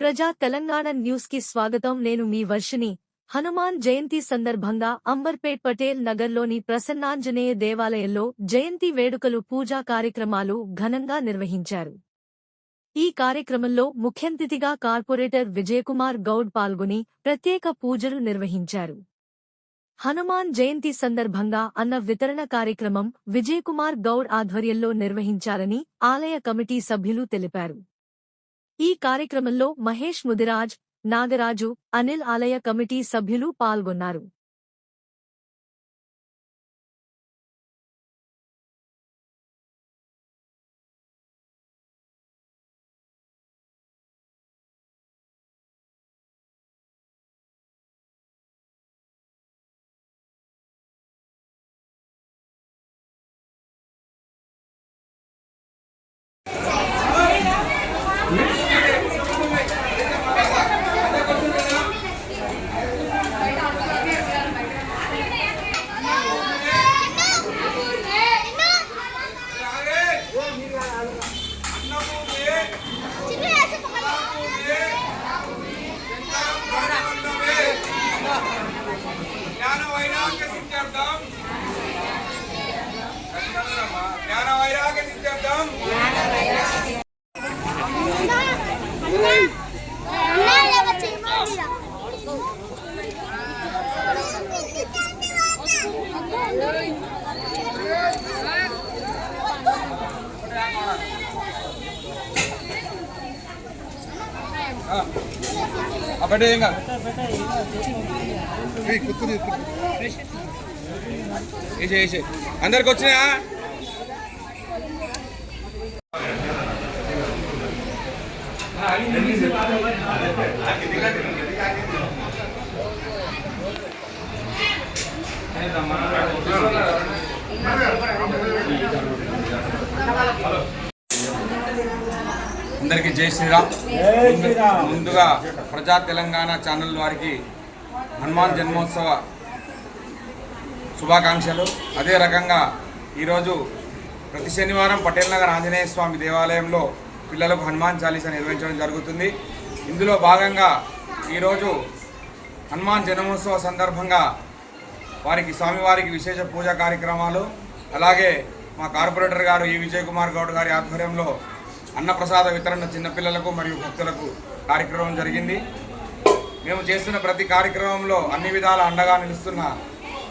ప్రజా తెలంగాణ న్యూస్కి స్వాగతం. నేను మీ వర్షిని హనుమాన్ జయంతి సందర్భంగా అంబర్పేట్ పటేల్ నగర్లోని ప్రసన్నాంజనేయ దేవాలయంలో జయంతి వేడుకలు పూజా కార్యక్రమాలు ఘనంగా నిర్వహించారు. ఈ కార్యక్రమంలో ముఖ్యంతిథిగా కార్పొరేటర్ విజయకుమార్ గౌడ్ పాల్గొని ప్రత్యేక పూజలు నిర్వహించారు. హనుమాన్ జయంతి సందర్భంగా అన్న వితరణ కార్యక్రమం విజయకుమార్ గౌడ్ ఆధ్వర్యంలో నిర్వహించారని ఆలయ కమిటీ సభ్యులు తెలిపారు. ఈ కార్యక్రమంలో మహేష్ ముదిరాజ్ నాగరాజు అనిల్ ఆలయ కమిటీ సభ్యులు పాల్గొన్నారు. అప్పటి ఏం కాదు అందరికి వచ్చినాయా? అందరికీ జై శ్రీరామ్. ముందు- ముందుగా ప్రజా తెలంగాణ ఛానల్ వారికి హనుమాన్ జన్మోత్సవ శుభాకాంక్షలు. అదే రకంగా ఈరోజు ప్రతి శనివారం పటేల్ నగర్ ఆంజనేయ స్వామి దేవాలయంలో పిల్లలకు హనుమాన్ చాలీసా నిర్వహించడం జరుగుతుంది. ఇందులో భాగంగా ఈరోజు హనుమాన్ జన్మోత్సవ సందర్భంగా వారికి స్వామివారికి విశేష పూజా కార్యక్రమాలు అలాగే మా కార్పొరేటర్ గారు ఈ విజయ్ కుమార్ గౌడ్ గారి ఆధ్వర్యంలో అన్నప్రసాద వితరణ చిన్నపిల్లలకు మరియు భక్తులకు కార్యక్రమం జరిగింది. మేము చేస్తున్న ప్రతి కార్యక్రమంలో అన్ని విధాల అండగా నిలుస్తున్న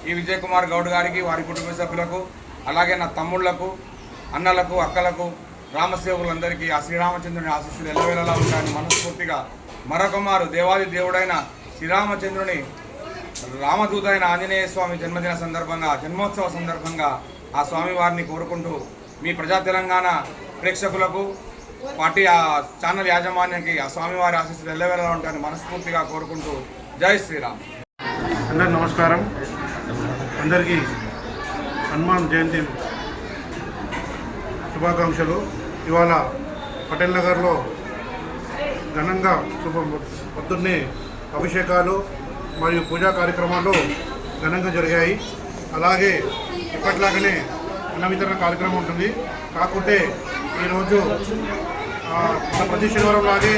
ఈ విజయ్ కుమార్ గౌడ్ గారికి వారి కుటుంబ సభ్యులకు అలాగే నా తమ్ముళ్ళకు అన్నలకు అక్కలకు రామసేవకులందరికీ ఆ శ్రీరామచంద్రుని ఆశీస్సులు ఎల్లవేళలా ఉంటాయని మనస్ఫూర్తిగా మరొక మారు దేవాది దేవుడైన శ్రీరామచంద్రుని రామదూత అయిన ఆంజనేయ స్వామి జన్మదిన సందర్భంగా జన్మోత్సవ సందర్భంగా ఆ స్వామివారిని కోరుకుంటూ మీ ప్రజా తెలంగాణ ప్రేక్షకులకు పార్టీ ఆ ఛానల్ యాజమాన్యానికి ఆ స్వామివారి ఆశీస్సులు ఎల్లవేళలా ఉంటాయని మనస్ఫూర్తిగా కోరుకుంటూ జై శ్రీరామ్. అందరి నమస్కారం. అందరికీ హనుమాన్ జయంతి శుభాకాంక్షలు. ఇవాళ పటేల్ నగర్లో ఘనంగా శుభ పొద్దున్నే అభిషేకాలు మరియు పూజా కార్యక్రమాలు ఘనంగా జరిగాయి. అలాగే ఇప్పటిలాగానే అన్న వితరణ కార్యక్రమం ఉంటుంది. కాకుంటే ఈరోజు మన ప్రతి శనివారం లాగే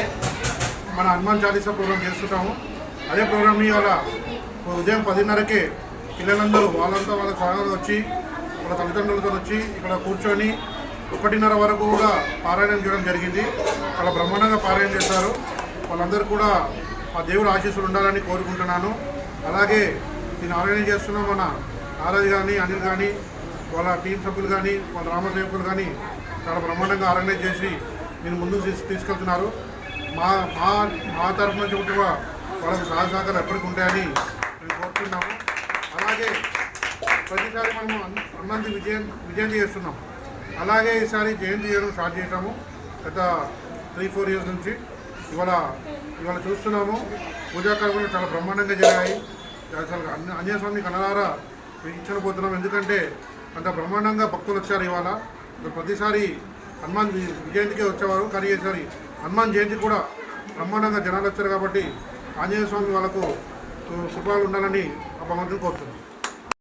మన హనుమాన్ చాలీసా ప్రోగ్రాం చేస్తుంటాము. అదే ప్రోగ్రామ్ని ఇవాళ ఉదయం పదిన్నరకే పిల్లలందరూ వాళ్ళంతా వాళ్ళ స్వాగతం వచ్చి వాళ్ళ తల్లిదండ్రులతో వచ్చి ఇక్కడ కూర్చొని ఒకటిన్నర వరకు కూడా పారాయణం చేయడం జరిగింది. చాలా బ్రహ్మాండంగా పారాయణ చేశారు. వాళ్ళందరూ కూడా మా దేవుడు ఆశీస్సులు ఉండాలని కోరుకుంటున్నాను. అలాగే నేను ఆర్గనైజ్ చేస్తున్న మన నారాజ్ కానీ అనిల్ కానీ వాళ్ళ టీం సభ్యులు కానీ వాళ్ళ రామసేవకులు కానీ చాలా బ్రహ్మాండంగా ఆర్గనైజ్ చేసి నేను ముందుకు తీసు తీసుకెళ్తున్నారు. మా మా మా తరఫు నుంచి కూడా వాళ్ళకి సహాయ సహకారం ఎప్పటికీ ఉంటాయని మేము కోరుతున్నాము అలాగే ప్రతిసారి మనము అన్నంది విజయం విజయం చేస్తున్నాం. అలాగే ఈసారి జయంతి చేయడం స్టార్ట్ చేసాము గత త్రీ ఫోర్ ఇయర్స్ నుంచి ఇవాళ ఇవాళ చూస్తున్నాము. పూజా కార్యక్రమాలు చాలా బ్రహ్మాండంగా జరిగాయి. అసలు అన్ని అన్యస్వామి కనలారా ఇచ్చనపోతున్నాం ఎందుకంటే అంత బ్రహ్మాండంగా భక్తులు వచ్చారు ఇవాళ. ప్రతిసారి హనుమాన్ జయంతికే వచ్చేవారు. కానీ ఈసారి హనుమాన్ జయంతి కూడా బ్రహ్మాండంగా జనాలు వచ్చారు కాబట్టి ఆంజనేయ స్వామి వాళ్ళకు కృపాలు ఉండాలని ఆ భగవంతుని కోరుతున్నాను